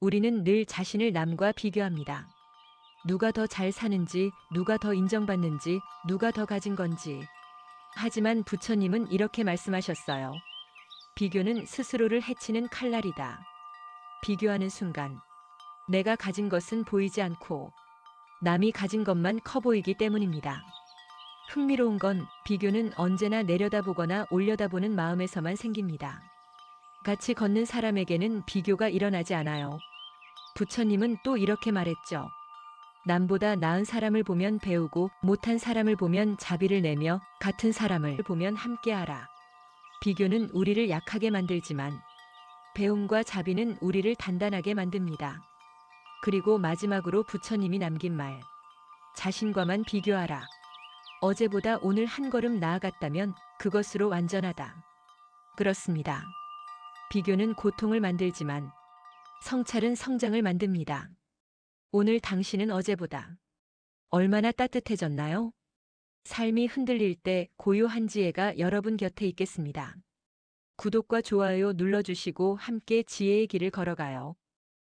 우리는 늘 자신을 남과 비교합니다. 누가 더 잘 사는지, 누가 더 인정받는지, 누가 더 가진 건지. 하지만 부처님은 이렇게 말씀하셨어요. 비교는 스스로를 해치는 칼날이다. 비교하는 순간, 내가 가진 것은 보이지 않고, 남이 가진 것만 커 보이기 때문입니다. 흥미로운 건 비교는 언제나 내려다보거나 올려다보는 마음에서만 생깁니다. 같이 걷는 사람에게는 비교가 일어나지 않아요. 부처님은 또 이렇게 말했죠. 남보다 나은 사람을 보면 배우고 못한 사람을 보면 자비를 내며 같은 사람을 보면 함께하라. 비교는 우리를 약하게 만들지만 배움과 자비는 우리를 단단하게 만듭니다. 그리고 마지막으로 부처님이 남긴 말. 자신과만 비교하라. 어제보다 오늘 한 걸음 나아갔다면 그것으로 완전하다. 그렇습니다. 비교는 고통을 만들지만 성찰은 성장을 만듭니다. 오늘 당신은 어제보다 얼마나 따뜻해졌나요? 삶이 흔들릴 때 고요한 지혜가 여러분 곁에 있겠습니다. 구독과 좋아요 눌러주시고 함께 지혜의 길을 걸어가요.